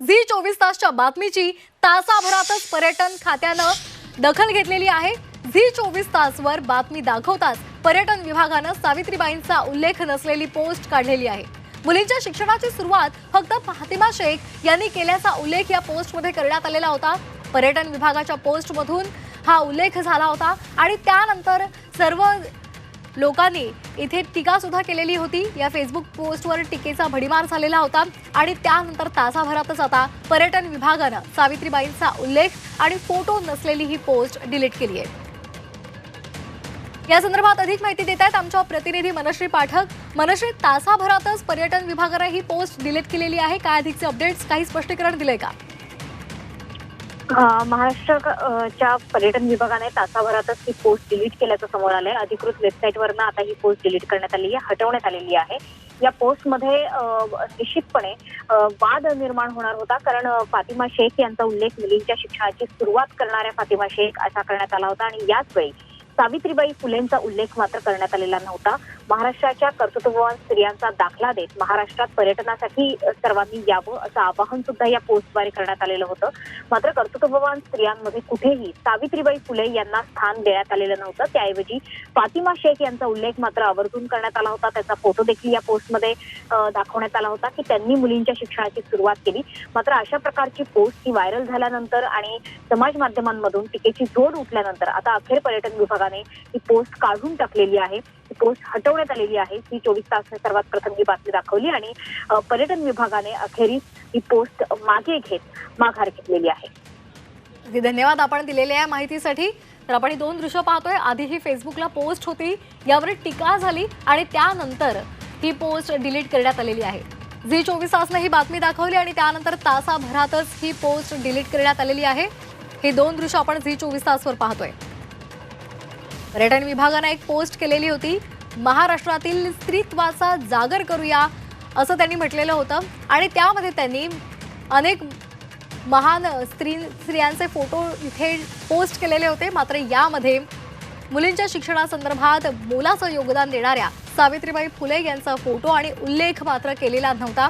Zee चोवीस तासच्या बातमीची तासाभरातच पर्यटन खात्यानं दखल घेतलेली आहे. झी चोवीस तासवर बातमी दाखवताच पर्यटन विभागानं सावित्रीबाईंचा उल्लेख नसलेली पोस्ट काढलेली आहे. मुलींच्या शिक्षणाची सुरुवात फक्त फातिमा शेख यांनी केल्याचा उल्लेख या पोस्टमध्ये करण्यात आलेला होता. पर्यटन विभागाच्या पोस्टमधून हा उल्लेख झाला होता आणि त्यानंतर सर्व लोकांनी इथे टीका सुद्धा केलेली होती. या फेसबुक पोस्टवर टीकेचा भडीमार झालेला होता आणि त्यानंतर तासाभरातच आता पर्यटन विभागानं सावित्रीबाईंचा उल्लेख आणि फोटो नसलेली ही पोस्ट डिलीट केली आहे. या संदर्भात अधिक माहिती देत आहेत आमच्या प्रतिनिधी मनश्री पाठक. मनश्री तासाभरातच पर्यटन विभागानं ही पोस्ट डिलीट केलेली आहे. काय अधिकचे अपडेट्स काही स्पष्टीकरण दिले का? महाराष्ट्र महाराष्ट्राच्या पर्यटन विभागाने तासाभरातच ही पोस्ट डिलीट केल्याचं समोर आलंय. अधिकृत वेबसाईटवरनं आता ही पोस्ट डिलीट करण्यात आली आहे हटवण्यात आलेली आहे. या पोस्टमध्ये निश्चितपणे वाद निर्माण होणार होता. कारण फातिमा शेख यांचा उल्लेख मुलींच्या शिक्षणाची सुरुवात करणाऱ्या फातिमा शेख असा करण्यात आला होता. आणि याच वेळी सावित्रीबाई फुलेंचा उल्लेख मात्र करण्यात आलेला नव्हता. महाराष्ट्राच्या कर्तृत्ववान स्त्रियांचा दाखला देत महाराष्ट्रात पर्यटनासाठी सर्वांनी यावं असं आवाहन सुद्धा या पोस्टद्वारे करण्यात आलेलं होतं. मात्र कर्तृत्ववान स्त्रियांमध्ये कुठेही सावित्रीबाई फुले यांना स्थान देण्यात आलेलं नव्हतं. त्याऐवजी फातिमा शेख यांचा उल्लेख मात्र आवर्जून करण्यात आला होता. त्याचा फोटो देखील या पोस्टमध्ये दाखवण्यात आला होता की त्यांनी मुलींच्या शिक्षणाची सुरुवात केली. मात्र अशा प्रकारची पोस्ट ही व्हायरल झाल्यानंतर आणि समाज माध्यमांमधून टीकेची जोड उठल्यानंतर आता अखेर पर्यटन विभागाने ही पोस्ट काढून टाकलेली आहे. पोस्ट हटवण्यात आलेली आहे. ही चोवीस तासने सर्वात प्रथम ही बातमी दाखवली आणि पर्यटन विभागाने अखेरीस ही पोस्ट मागे घेत माघार घेतलेली आहे. धन्यवाद आपण दिलेल्या या माहितीसाठी. तर आपण ही दोन दृश्य पाहतोय. आधी ही फेसबुकला पोस्ट होती. यावर टीका झाली आणि त्यानंतर ही पोस्ट डिलीट करण्यात आलेली आहे. झी चोवीस तासनं ही बातमी दाखवली आणि त्यानंतर तासाभरातच ही पोस्ट डिलीट करण्यात आलेली आहे. हे दोन दृश्य आपण झी चोवीस तासवर पाहतोय. पर्यटन विभागानं एक पोस्ट केलेली होती महाराष्ट्रातील स्त्रीत्वाचा जागर करूया असं त्यांनी म्हटलेलं होतं. आणि त्यामध्ये त्यांनी अनेक महान स्त्री स्त्रियांचे फोटो इथे पोस्ट केलेले होते. मात्र यामध्ये मुलींच्या शिक्षणासंदर्भात मोलाचं योगदान देणाऱ्या सावित्रीबाई फुले यांचा फोटो आणि उल्लेख मात्र केलेला नव्हता.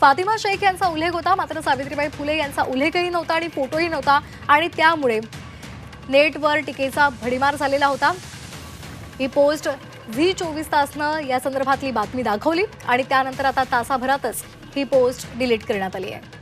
फातिमा शेख यांचा उल्लेख होता मात्र सावित्रीबाई फुले यांचा उल्लेखही नव्हता आणि फोटोही नव्हता. आणि त्यामुळे नेटवर टीकेचा भडीमार झालेला होता. ही पोस्ट झी चोवीस तासनं या संदर्भातली बातमी दाखवली आणि त्यानंतर आता तासाभरातच ही पोस्ट डिलीट करण्यात आली आहे.